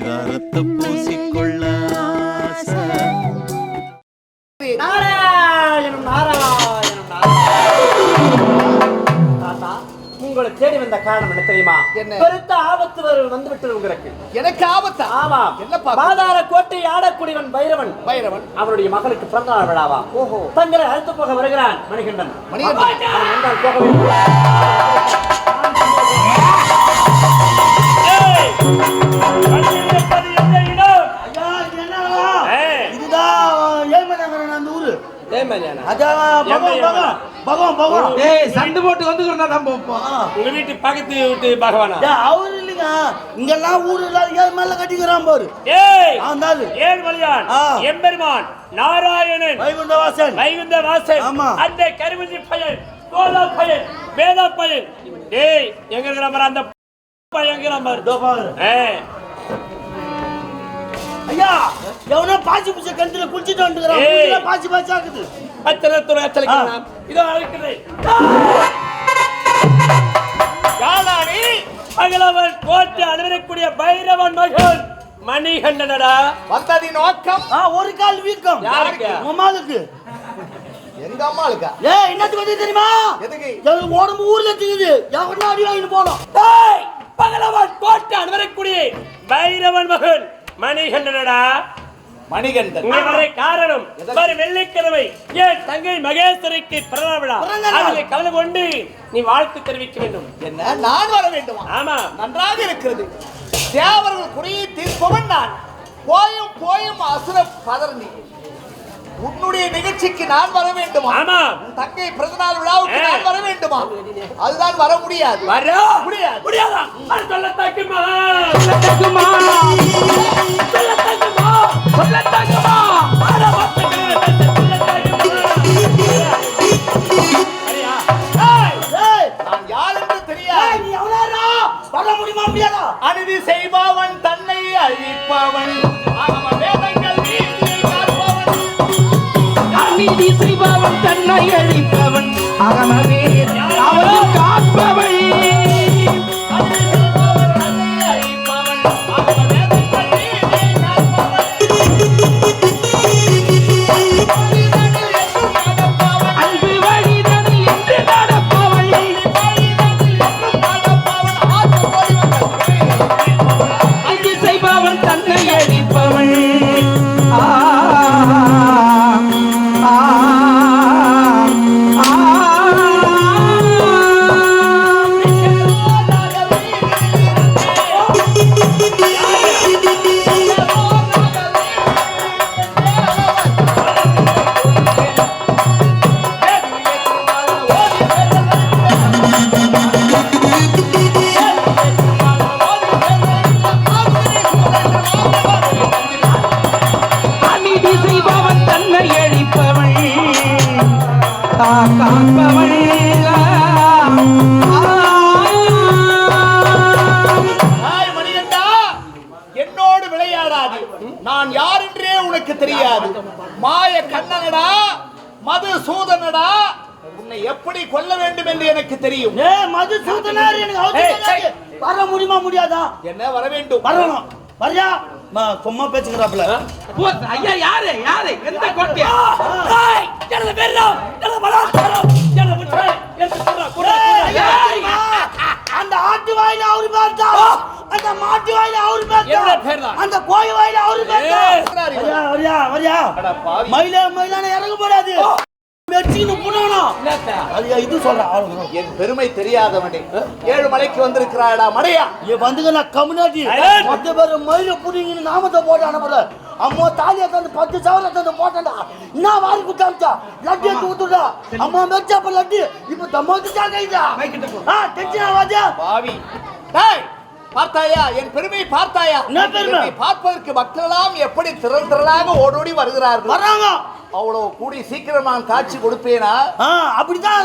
பரிதாரத்தை பூசிக்கொள்ள. நாராயணம் நாராயணம் தாத்தா உங்களை தேடி வந்த காரணம் என்ன தெரியுமா என்ன? பெருத்த ஆபத்து வந்து விட்டது உங்களுக்கு எனக்கு ஆபத்தா ஆமா என்னப்பா? பாதாள கோட்டை ஆடக்கூடியவன் பைரவன் பைரவன் அவருடைய மகளுக்கு பிறந்த நாள் விழாவா ஓஹோ. தங்களை அழைத்து போக வருகிறான் மணிகண்டன் மணிகண்டன். அவன் அதான் பகவான், பகவான், பகவான், பகவான். ஏய் சண்டை போட்டு வந்துக்கிறோம் தான் போப்போம் உங்க வீட்டு பக்கத்து வீட்டு பகவானா அவரு இல்லைங்க. இங்கெல்லாம் ஊரு இல்லாத ஏழு மேல கட்டிக்கிறான் பாரு ஏய் அந்த ஆளு. ஏழ்மலையான் ஆ. எம்பெருமான் நாராயணன் வைகுண்டவாசன். வைகுந்த வாசன் ஆமா. அந்த கருமதி பையன் கோலா பையன் வேதா பையன் ஏய் எங்க இருக்கிற மாதிரி அந்த பையன் இருக்கிற மாதிரி. ஏய் ஐயா, எவனோ பாசி பூசை கிணத்துல குளிச்சுட்டு வந்துக்கிறான். பாசி பாசியா இருக்குது. அத்தனை அத்தலைக்கலாம் இதோ அழைக்கிறேன். யாழாடி பகலவன் கோட்டை அனுமதிக்கூடிய பைரவன் மகன் மணிகண்டனடா. வந்ததி நோக்கம்? ஆ, ஒரு கால் வீக்கம். யாருக்கு? உமாளுக்கு எங்க அம்மாளுக்கா? ஏய் என்னத்துக்கு வந்து தெரியுமா? எதுக்கு? உடம்பு ஊர்ல இருக்குது எவனா அடி வாங்கிட்டு போனோம்? பகலவன் கோட்டை அனுமதிக்கூடிய பைரவன் மகன் மணிகண்டனடா. மணிகண்டன். காரணம் வரும் வெள்ளிக்கிழமை. என் தங்கை மகேஸ்வரிக்கு பிறந்த விழா. அதில் கலந்து கொண்டு நீ வாழ்த்து தெரிவிக்க வேண்டும். என்ன? நான் வர வேண்டுமா? ஆமா. நன்றாக இருக்கிறது. தேவர்கள் குறையை தீர்ப்பவன் நான் போயும் போயும் அசுர உன்னுடைய நிகழ்ச்சிக்கு நான் வர வேண்டுமா? ஆமா. உன் தங்கை பிறந்தநாள் விழாவுக்கு ஏ. நான் வர வேண்டுமா? அதுதான் வர முடியாது. வரோ? முடியாது. முடியாதா? சொல்ல தக்குமா சொல்ல தக்குமா சொல்ல தக்குமா சொல்ல தக்குமா அநீதி செய்பவன் தன்னை அழிப்பவன். ஆகம வேதங்கள் நீதி செய்பவன் தன்னை அழிப்பவன் அகமவே ஆ, காப்பவள் என்னோடு விளையாடாது நான் யார் என்றே உனக்கு தெரியாது மாய கண்ணனடா மது சூதனடா உன்னை எப்படி கொல்ல வேண்டும் என்று எனக்கு தெரியும் ஏய் மது எனக்கு வர முடியுமா முடியாதா என்ன வர வேண்டும் வரணும் வரியா சும்மா பேச்சுக்கிறாப்புல ஓ, ஐயா யாரு? யாரு? எந்த கோட்டையா? எனது வெள்ளம் எனது பலாத்காரம் எனது? அந்த ஆட்டு வாயில அவரு பார்த்தா அந்த மாட்டு வாயில அவரு பார்த்தா? அந்த கோழி வாயில அவரு பார்த்தா. வரியா வரியா. மயில மயிலான இறங்க போடாது புண்ணணும் அது இது சொல்றேன். என் பெருமை தெரியாதவனே ஏழு மலைக்கு வந்திருக்கிறாடா மடையா. இங்க வந்துங்க நான் கம்யூனிட்டி. பத்து பேர் மயில புடிங்கன்னு நாமத்தை போட்டு அனுப்புற அம்மா தாலியை தந்து பத்து சவரம் தந்து போட்டா என்ன வாரி குத்தாமிச்சா லட்டு எடுத்து ஊத்துடா அம்மா மெச்சா அப்ப லட்டு. இப்ப தம்மாக்கு கைதா ஆ டென்ஷன் ஆகாதா. பாவி. டேய் பார்த்தாயா? என் பெருமை பார்த்தாயா? என்ன பெருமை? என்னை பார்ப்பதற்கு மக்களெல்லாம் எப்படி திரள் திரளாக ஓடோடி வருகிறார்கள்? வராங்க. அவ்வளவு கூடி சீக்கிரம் நான் காட்சி கொடுப்பேனா? அப்படிதான்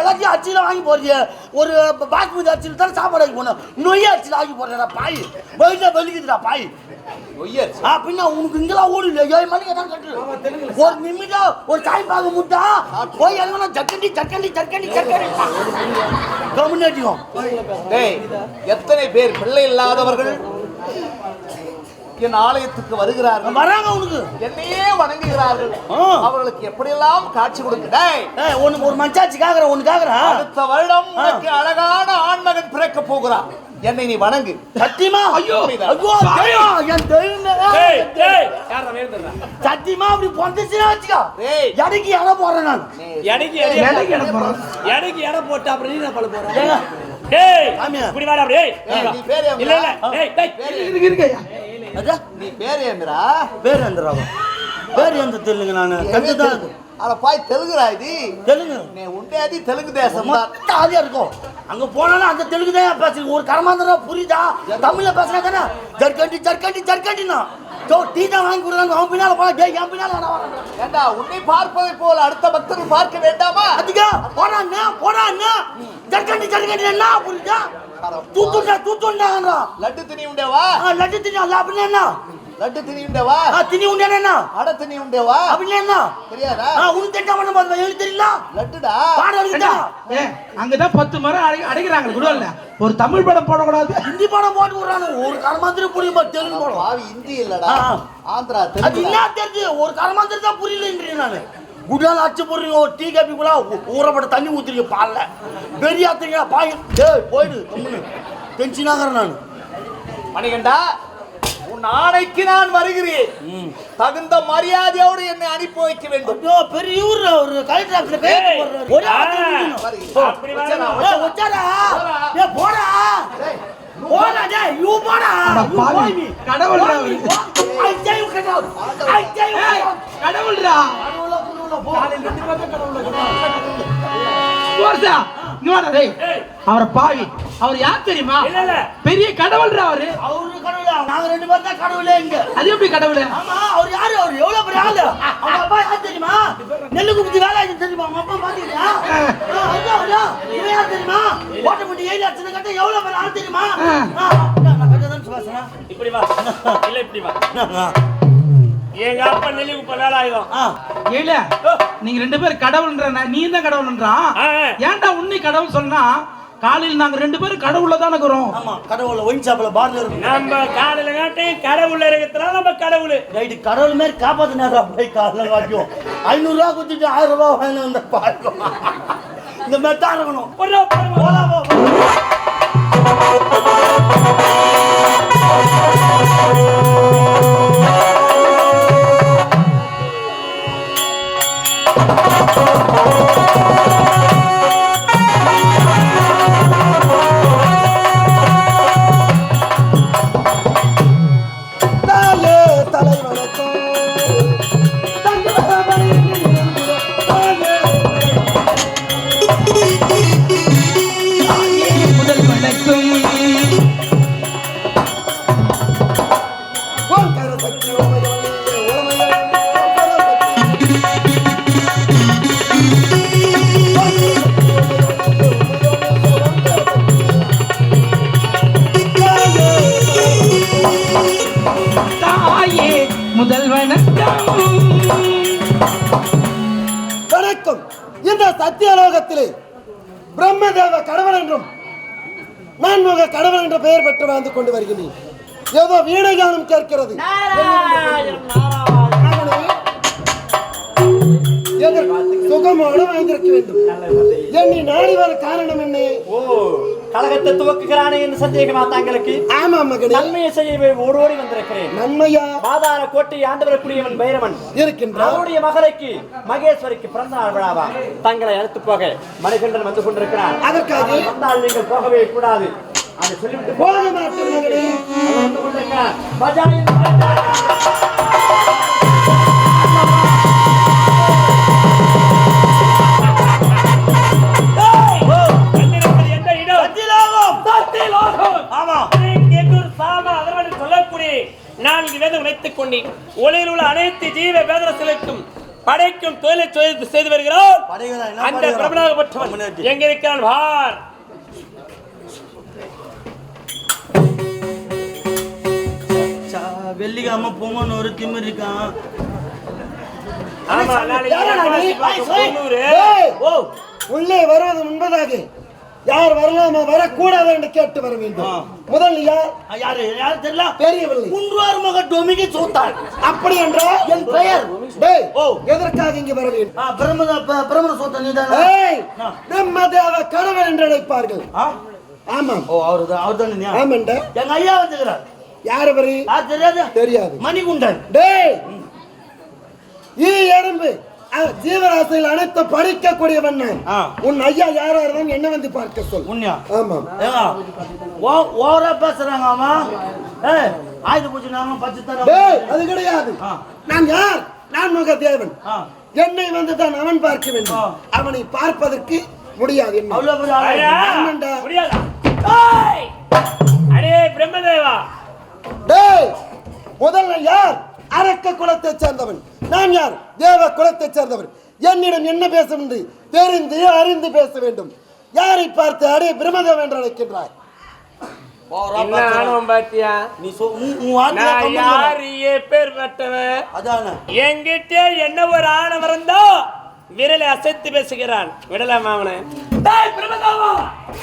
எல்லாத்தையும் அச்சில வாங்கி போறீங்க ஒரு பாஸ்மதி அச்சில தான் சாப்பாடு வாங்கி போனோம் நொய்ய அச்சில வாங்கி போடுறா பாய். வயிற்றுல வலிக்குதுடா பாய். பின்ன உனக்கு இங்கெல்லாம் ஓடு இல்லை ஏழு மணிக்கு தான் கட்டு ஒரு நிமிடம் ஒரு சாய் முட்டா போய் இறங்கினா ஜக்கண்டி ஜக்கண்டி ஜக்கண்டி ஜக்கண்டி கம்யூனிட்டியும் எத்தனை பேர் பிள்ளை இல்லாதவர்கள் என் ஆலயத்துக்கு வருகிறார்கள்? வராங்க உனக்கு. என்னையே வணங்குகிறார்கள். அவர்களுக்கு எப்படியெல்லாம் காட்சி கொடுக்க டேய், ஏய், ஒண்ணு ஒரு மஞ்சாச்சி காக்குற ஒண்ணு காக்குறா? அடுத்த வருடம் உனக்கு அழகான ஆண்மகன் பிறக்க போகிறான். என்னை நீ வணங்கு. சத்தியமா? ஐயோ, ஐயோ தெய்வம், என் தெய்வமே. டேய் டேய். யாரா வேணுதுடா சத்தியமா? அப்படி பொந்துச்சுன்னா வச்சுக்கோ. எடைக்கு இடம் போடுறேன் நான். எடைக்கு வேலைக்கு இடம் போறோம். எடைக்கு இடம் போட்டு அப்புறம் நீ என்ன பண்ண போற? ஏங்க, டேய் சாமியா. இப்படி வாடா அப்படியே நீ பேரு? இல்ல இல்ல. டேய். டேய் இருக்கு இருக்கு. அதா, நீ பேர் ஏமிரா பேர் எந்த ராவா பேர் எந்த தெலுங்கு நானு. கண்டுதான் பாய் தெலுங்குரா இது. தெலுங்கு. நீ உண்டேதி தெலுங்கு தேசம். தான் மொத்த ஆதியா இருக்கும். அங்க போனாலும் அந்த தெலுங்கு தான் பேசுறீங்க. ஒரு கரமாந்திரா புரியுதா? தமிழ்ல பேசுனா தானே? ஜர்கண்டி ஜர்கண்டி ஜர்கண்டினா சோ டீ தான் வாங்கி கொடுறாங்க அவன் பின்னால போனா டேய் என் பின்னால நான் வரேன் ஏண்டா உன்னை பார்ப்பதை போல அடுத்த பக்தர்கள் பார்க்க வேண்டாமா? அதுக்கா போடா அண்ணா போடா அண்ணா ஜர்கண்டி ஜர்கண்டி என்ன புரியுதா? தூத்துண்டா தூத்துண்டாங்கன்றா லட்டு திணி உண்டேவா? லட்டு தினி அல்ல அப்படின்னு என்ன? லட்டு திணி உண்டேவா ஆ தினி உண்டானே என்ன? அட திணி உண்டேவா அப்படின்னு என்ன? தெரியாதா? ஆ உன் திட்டம் பண்ண போது எழுதி தெரியல லட்டுடா? எழுதிட்டா ஏ, அங்கதான் பத்து மரம் அடை அடைக்கிறாங்க குடோல்ல. ஒரு தமிழ் படம் போடக்கூடாது. ஹிந்தி பாடம் போட்டு விடுறானு. ஒரு கரமாந்திரம் புரியுமா தெலுங்கு பாடம்? பாவி இந்தி இல்லடா. ஆந்திரா அது தெலுங்கு என்ன தெரிஞ்சு ஒரு கரமாந்திரம் தான் புரியலன்றீங்க நானு. குடால் அச்சு போடுறீங்க ஒரு டீ காபி கூட ஊறப்பட்ட தண்ணி ஊத்துறீங்க பால்ல. பெரிய ஆத்துறீங்க பாய். டேய் போயிடு கம்முனு. டென்ஷன் ஆகிறேன் நான். மணிகண்டா ஆணைக்கு நான் வருகிறேன். தகுந்த மரியாதையோடு என்னை அனுப்பி வைக்க வேண்டும். ஐயோ பெரிய ஊர் ஒரு கலெக்டர் ஆஃபீஸ்ல போடுறாரு. போடா. போடா. டேய் யூ போடா. கடவுள். வாடா டேய். ஏய். அவரை பாவி. அவர் யார் தெரியுமா? இல்ல இல்ல. பெரிய கடவுள்ரா அவரு. அவரு நாங்க ரெண்டு பேரும் தான் கடவுளே இங்க. அது எப்படி கடவுள்? ஆமா அவர் யாரு? அவர் எவ்வளவு பெரிய ஆளு? அவங்க அப்பா யார் தெரியுமா? நெல்லு குத்தி வேலை ஆச்சு தெரியுமா? அவங்க அப்பா பாத்தீங்களா? இவன் யார் தெரியுமா? ஓட்டப்பட்டி ஏழு லட்சம் கட்ட எவ்வளவு பெரிய ஆள் தெரியுமா? நான் கட்டதான் இப்படி வா. இல்ல இப்படி வா. எங்க அப்பா நெல்லி குப்ப வேலை ஆயுதம் ஆ. ஏல நீங்க ரெண்டு பேரும் கடவுள்ன்ற நீ தான் கடவுள்ன்றான். ஏன்டா உன்னை கடவுள் சொன்னா காலையில் நாங்க ரெண்டு பேரும் கடவுள்ல தானே இருக்கிறோம். ஆமா கடவுள ஒயின் ஷாப்ல பார்ல இருக்கு நம்ம காலையில காட்டையும் கடவுள் இருக்கிறதுனால நம்ம கடவுள். ரைட்டு கடவுள் மாதிரி காப்பாத்தினாரா? போய் காலைல காட்டியும் ஐநூறு ரூபா கொடுத்துட்டு ஆயிரம் ரூபாய் வாங்கி வந்த பாருங்க. இந்த மாதிரி தான் இருக்கணும். வணக்கம். இந்த சத்தியலோகத்திலே பிரம்மதேவ கடவுள் என்றும் நான்முக கடவுள் என்ற பெயர் பெற்று வாழ்ந்து கொண்டு வருகிறேன். ஏதோ வீணகானம் கேட்கிறது. எதற்கு வாழ்ந்திருக்க வேண்டும். என்னை நாடி வர காரணம் என்ன? கழகத்தை துவக்குகிறானே என்று சந்தேகமா தாங்களுக்கு? ஆமா மகனே. நன்மையை செய்ய ஓடோடி வந்திருக்கிறேன். நன்மையா? பாதாள கோட்டை ஆண்டு வரக்கூடியவன் பைரவன். இருக்கின்றார். அவருடைய மகளுக்கு மகேஸ்வரிக்கு பிறந்த நாள் விழாவா? தங்களை அழைத்து போக மணிகண்டன் வந்து கொண்டிருக்கிறான். அதற்காக? வந்தால் நீங்கள் போகவே கூடாது. அதை சொல்லிவிட்டு. போக மாட்டேன் மகனே. செய்து என்ன அந்த? பிரபலாகப்பட்டவன். எங்க இருக்கிறான் பார் சா, வெள்ளிக்கிழமை பொங்கன்னு ஒரு திமிர் இருக்கான். உள்ளே வருவது முன்பதாக. யார் வரலாமா? வரக்கூடாது என்று கேட்டு வர வேண்டும். முதல் யார்? யாரு? யாரு தெரியல? தெரியவில்லை. குன்றார் மக டொமிகி சூத்தான் அப்படி என்றால் என் பெயர்? டேய் ஓ. எதற்காக இங்கு வர வேண்டும்? ஆ, பிரம்மத பிரம்மன சூத்தன் நீதானே? ஏய் பிரம்மதேவ கடவுள் என்று அழைப்பார்கள். ஆ? ஆமாம். ஓ அவரு தான் அவர் தானே ஆமாண்ட எங்க ஐயா வந்துக்கிறார் யார் அவரு? தெரியாது? தெரியாது. மணிகுண்டன். டேய் ஈ எறும்பு. ஜீவராசியில் அனைத்து படிக்கக்கூடியவன். உன் ஐயா யாரா இருந்தாலும் என்ன வந்து பார்க்க சொல். உண்மையா ஆமாம் ஏங்க ஓ ஓரா பேசுறாங்க ஆமா. ஆயுத பூஜை நாம பச்சை அது கிடையாது. ஆ. நான் யார்? நான் முக தேவன் ஆ. என்னை வந்து தான் அவன் பார்க்க வேண்டும். அவனை பார்ப்பதற்கு முடியாது! அடே பிரம்மதேவா. டேய் முதல்ல யார்? அரக்க குலத்தைச் சேர்ந்தவன். நான் யார்? தேவ குலத்தைச் சேர்ந்தவன் என்னிடம் என்ன பேச வேண்டும் தெரிந்து அறிந்து பேச வேண்டும். யாரை பார்த்து அடே பிரம்மதேவன் என்று அழைக்கின்றாய்? என்கிட்ட என்ன ஒரு ஆணவம் இருந்தோ விரலை அசைத்து பேசுகிறான். விடலாமா அவனை? டேய் பிரம்மதாவா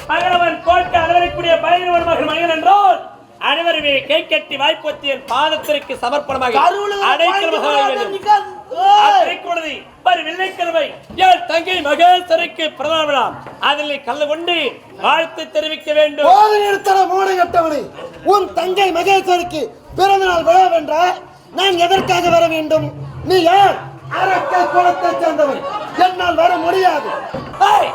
மகனவன் கோட்டை அளவரைக்கூடிய பயணவன் மகன் மகன் என்றால் அனைவருமே கை கட்டி வாய்ப்பொத்தி என் பாதத்திற்கு சமர்ப்பணமாக அடைக்கலமாக வரும் வெள்ளிக்கிழமை என் தங்கை மகேஸ்வரிக்கு பிறந்த விழா. அதில் கலந்து கொண்டு வாழ்த்து தெரிவிக்க வேண்டும். நிறுத்தன மூடை கட்டவனை உன் தங்கை மகேஸ்வரிக்கு பிறந்த நாள் விழாவென்றால் நான் எதற்காக வர வேண்டும்? நீ யார்? அரக்க குலத்தைச் சேர்ந்தவன். என்னால் வர முடியாது. ஓய்.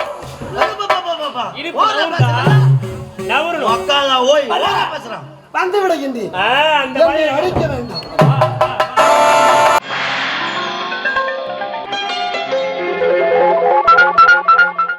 பேசுறான் வந்து விடுகின்றேன். அடிக்க வேண்டாம்.